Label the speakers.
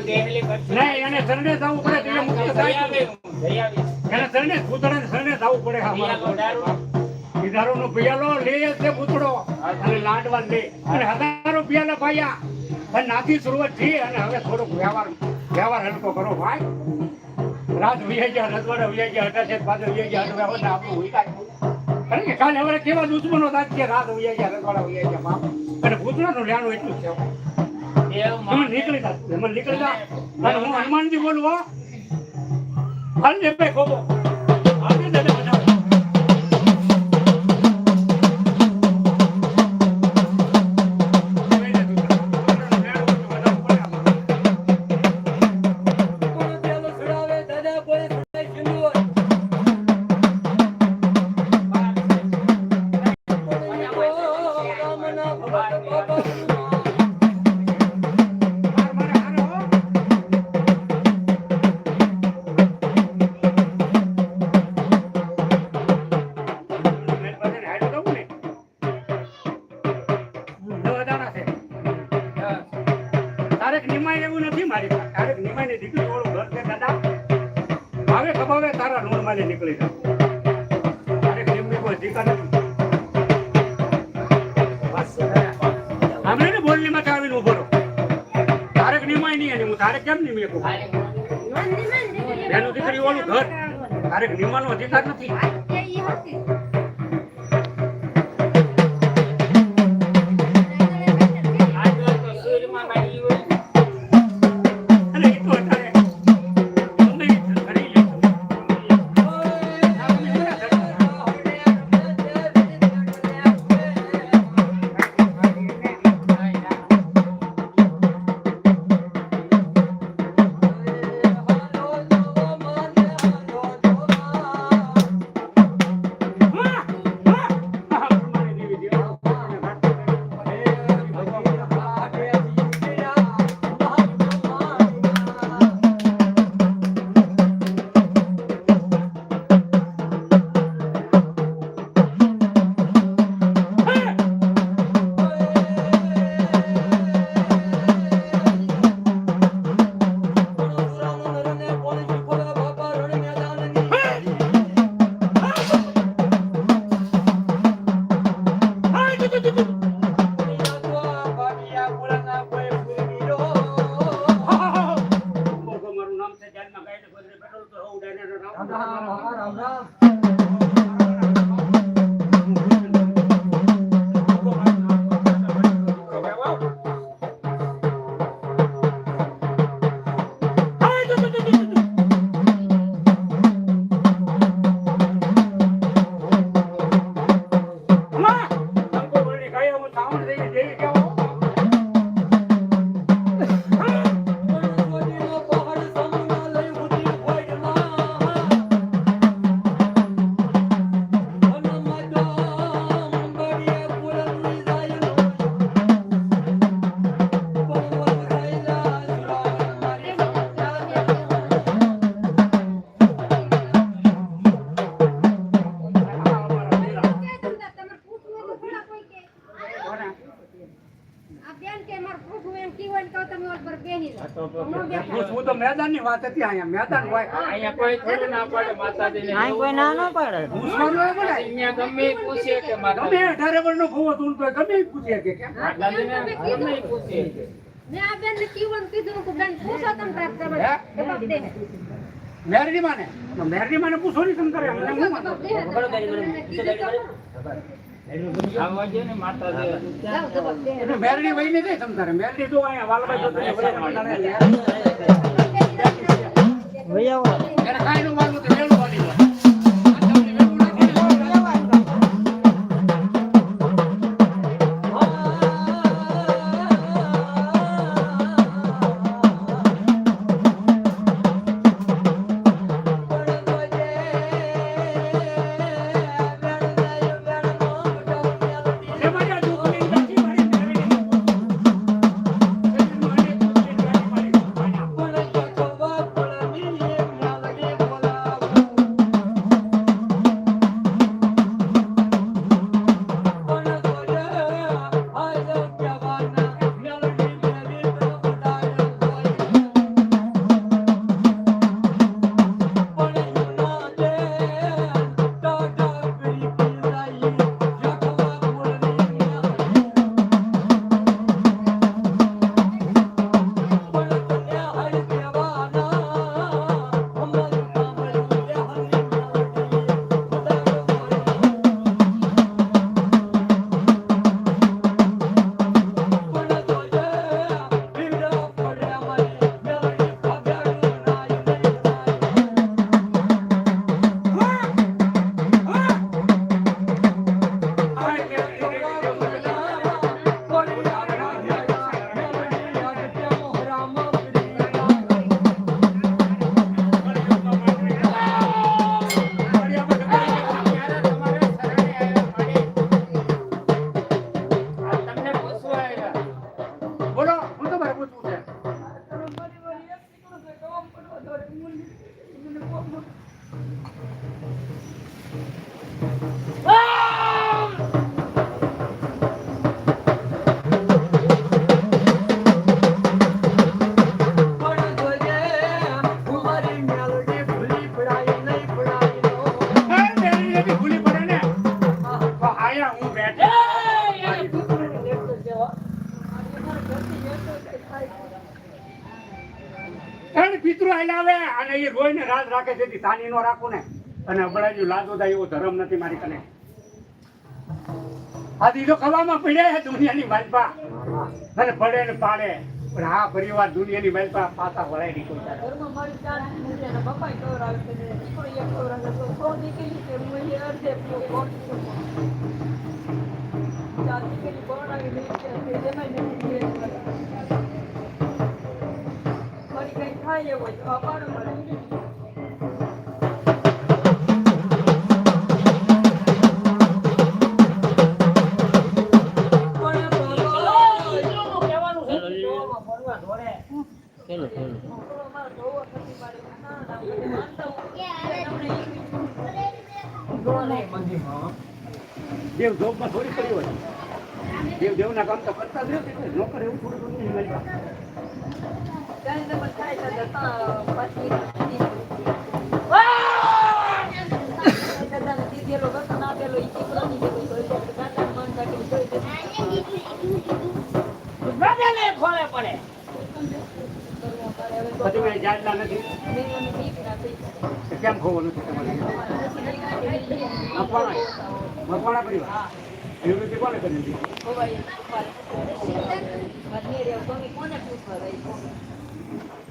Speaker 1: નહીં થાય. નાથી શરૂઆત થઈ અને હવે થોડોક વ્યવહાર વ્યવહાર હલકો કરો ભાઈ. રાત વિયા ગયા, રજવાડા વિયાઈ ગયા છે કાલે હવે કેવા દુશ્મનો હતા કે રાત વિયા ગયા, રજવાડા વિયાઈ ગયા બાપ એટલું છે. તમે નીકળી જા તમે નીકળી જા. અને હું હનુમાનજી બોલું હો. ખોબો. ને બધા નથી મારી પાસે તારેક નિમાયની દીકરી વાળું ઘર છે દાદા. ભાવે ખભાવે તારા માલે નીકળી જા તારેક નિમની કોઈ અધિકાર નથી. આપણે ને બોલની માં આવીને ઊભો રહો. તારેક નિમાય નહીં અને હું તારેક કેમ નિમી શકું એનું દીકરી વાળું ઘર. તારેક નિમાનો અધિકાર નથી. Còn có hai bộ, có hai. હું તો મેદાનની વાત હતી અહીંયા મેદાન હોય.
Speaker 2: અહીંયા કોઈ થોડું ના પાડે માતાજીને
Speaker 3: આ કોઈ ના ન પાડે.
Speaker 1: દુશ્મનો એ બોલાય.
Speaker 2: અહીંયા ગમે પૂછે કે
Speaker 1: ગમે
Speaker 2: માતાજી.
Speaker 1: અઢારે વર્ષનો ભૂવો તું તો ગમે પૂછે કે કેમ?
Speaker 2: માતાજીને ગમે એ પૂછે.
Speaker 1: મેરડી માને મેરડી માને પૂછો નહીં તમ કરે અમને હું વાંધો?
Speaker 2: ને
Speaker 1: મેરડી વહી નહીં જાય તમ તારે મેરડી તો અહીંયા વાલભાઈ ત્રણ પિતૃ હલાવે અને એ રોઈને રાજ રાખે તેથી તાની નો રાખું ને. અને અબળાજી લાદો થાય એવો ધર્મ નથી મારી કને. આ દીધો ખવામાં પડ્યા છે દુનિયાની માલપા. અને પડે ને પાડે. પણ આ પરિવાર દુનિયાની માલપા પાછા વળાય નહીં કોઈ દાડો.
Speaker 4: ઘરમાં મારી ચાર દીકરી છે અને પપ્પાએ ખવડાવે છે ને દીકરો એક ખવડાવે છે. તો સો દીકરી છે, હું એ અડધે પીવું, કોણ પીવું? ચાર દીકરી પરણાવી લઈ છે, તે જેમાંય નથી ભેદ કરે. ફરી કંઈ થાય એવું
Speaker 1: દેવ જોબમાં થોડી કરી હોય દેવ દેવના કામ તો કરતા જ રહેશે. નોકર એવું થોડું થોડું કેમ તમારે
Speaker 4: નથી
Speaker 1: મકવાણા મકવાણા પરિવાર એવી રીતે કોને કરી દીધી